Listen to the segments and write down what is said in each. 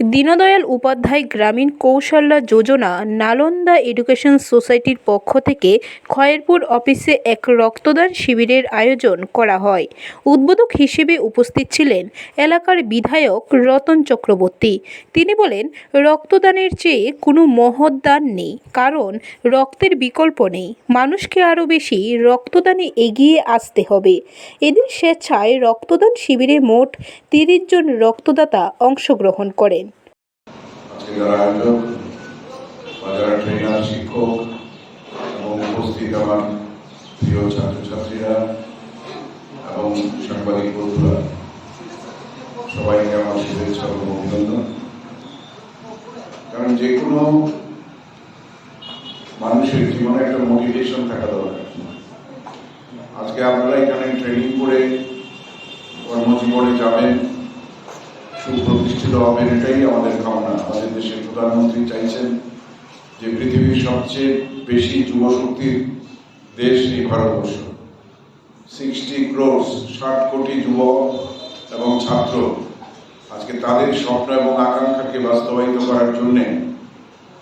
দীনদয়াল উপাধ্যায় গ্রামীণ কৌশল্যা যোজনা নালন্দা এডুকেশন সোসাইটির পক্ষ থেকে খয়েরপুর অফিসে এক রক্তদান শিবিরের আয়োজন করা হয়। উদ্বোধক হিসেবে উপস্থিত ছিলেন এলাকার বিধায়ক রতন চক্রবর্তী। তিনি বলেন, রক্তদানের চেয়ে কোনো মহৎ দান নেই, কারণ রক্তের বিকল্প নেই। মানুষকে আরও বেশি রক্তদানে এগিয়ে আসতে হবে। এদিন স্বেচ্ছায় রক্তদান শিবিরে মোট তিরিশ জন রক্তদাতা অংশগ্রহণ আজকে যারা আয়োজক বা ট্রেনার, শিক্ষক এবং উপস্থিত আমার প্রিয় ছাত্রছাত্রীরা এবং সাংবাদিক বন্ধুরা। সবাইকে আমার শুভেচ্ছা এবং অভিনন্দন। কারণ যে কোনো মানুষের জীবনে একটা মোটিভেশন থাকা দরকার। আজকে আপনারা এখানে ট্রেনিং হবেন এটাই আমাদের কামনা। আমাদের দেশের প্রধানমন্ত্রী চাইছেন যে পৃথিবীর সবচেয়ে বেশি যুবশক্তির দেশ এই ভারতবর্ষ। সিক্সটি ক্রোর্স ষাট কোটি যুবক এবং ছাত্র। আজকে তাদের স্বপ্ন এবং আকাঙ্ক্ষাকে বাস্তবায়িত করার জন্যে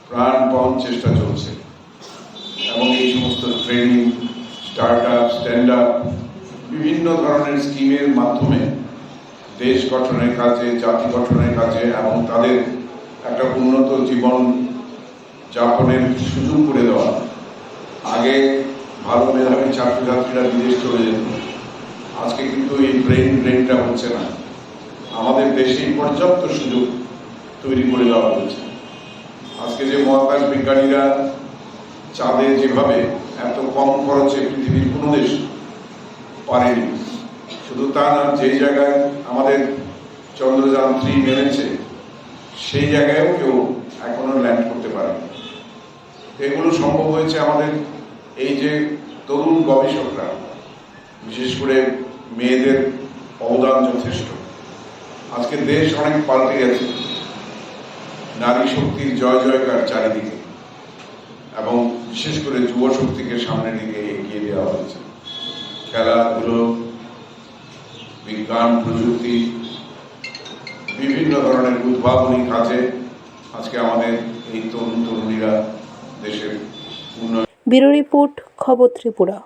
প্রাণপণ চেষ্টা চলছে। এবং এই সমস্ত training start up stand up বিভিন্ন ধরনের স্কিমের মাধ্যমে দেশ গঠনের কাজে, জাতি গঠনের কাজে এবং তাদের একটা উন্নত জীবন যাপনের সুযোগ করে দেওয়া। আগে ভালো মেধাবী ছাত্রছাত্রীরা বিদেশ চলে যেত। আজকে কিন্তু এই ব্রেন, ব্রেনটা হচ্ছে না। আমাদের দেশেই পর্যাপ্ত সুযোগ তৈরি করে দেওয়া হয়েছে। আজকে যে মহাকাশ বিজ্ঞানীরা চাঁদে যেভাবে এত কম খরচে পৃথিবীর কোনো দেশ পারেনি শুধু তা না, যেই জায়গায় আমাদের চন্দ্রযান থ্রি নেমেছে সেই জায়গায়ও কেউ এখনও ল্যান্ড করতে পারেনি। এগুলো সম্ভব হয়েছে আমাদের এই যে তরুণ গবেষকরা, বিশেষ করে মেয়েদের অবদান যথেষ্ট। আজকে দেশ অনেক পাল্টে গেছে। নারী শক্তির জয় জয়কার চারিদিকে এবং বিশেষ করে যুব শক্তিকে সামনের দিকে এগিয়ে দেওয়া হয়েছে। খেলাধুলো বিজ্ঞান, প্রযুক্তি, বিভিন্ন ধরনের উদ্ভাবনী কাজে আজকে আমাদের এই তরুণ তরুণীরা দেশের উন্নয়ন ব্যুরো রিপোর্ট, খবর ত্রিপুরা।